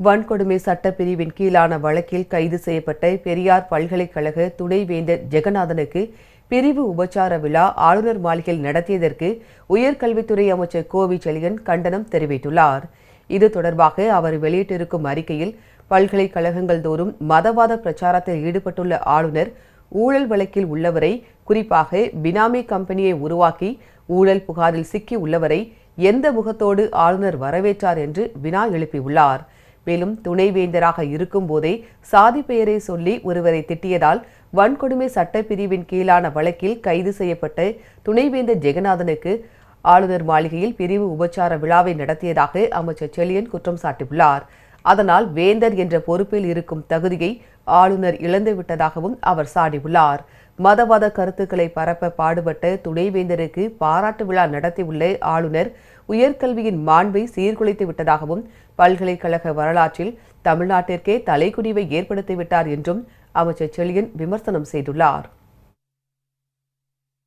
வன்கொடுமை சட்டப்பிரிவின் கீழான வழக்கில் கைது செய்யப்பட்ட பெரியார் பல்கலைக்கழக துணைவேந்தர் ஜெகநாதனுக்கு பிரிவு உபச்சார விழா ஆளுநர் மாளிகையில் நடத்தியதற்கு உயர்கல்வித்துறை அமைச்சர் கோவி செழியன் கண்டனம் தெரிவித்துள்ளார். இது தொடர்பாக அவர் வெளியிட்டிருக்கும் அறிக்கையில் பல்கலைக்கழகங்கள் தோறும் மதவாத பிரச்சாரத்தில் ஈடுபட்டுள்ள ஆளுநர் ஊழல் வழக்கில் உள்ளவரை குறிப்பாக பினாமி கம்பெனியை உருவாக்கி ஊழல் புகாரில் சிக்கி உள்ளவரை எந்த முகத்தோடு ஆளுநர் வரவேற்றார் என்று வினா எழுப்பியுள்ளார். மேலும் துணைவேந்தராக இருக்கும் போதே சாதி பெயரை சொல்லி ஒருவரை திட்டியதால் வன்கொடுமை சட்டப்பிரிவின் கீழான வழக்கில் கைது செய்யப்பட்ட துணைவேந்தர் ஜெகநாதனுக்கு ஆளுநர் மாளிகையில் பிரிவு உபச்சார விழாவை நடத்தியதாக அமைச்சர் செலியன் குற்றம் சாட்டியுள்ளார். அதனால் வேந்தர் என்ற பொறுப்பில் இருக்கும் தகுதியை ஆளுநர் இழந்துவிட்டதாகவும் அவர் சாடியுள்ளார். மதவாத கருத்துக்களை பரப்ப பாடுபட்ட துணைவேந்தருக்கு பாராட்டு விழா நடத்தியுள்ள ஆளுநர் உயர்கல்வியின் மாண்பை சீர்குலைத்து விட்டதாகவும் பல்கலைக்கழக வரலாற்றில் தமிழ்நாட்டிற்கே தலைக்குடிவை ஏற்படுத்திவிட்டார் என்றும் அமைச்சர் செழியன் விமர்சனம் செய்துள்ளார்.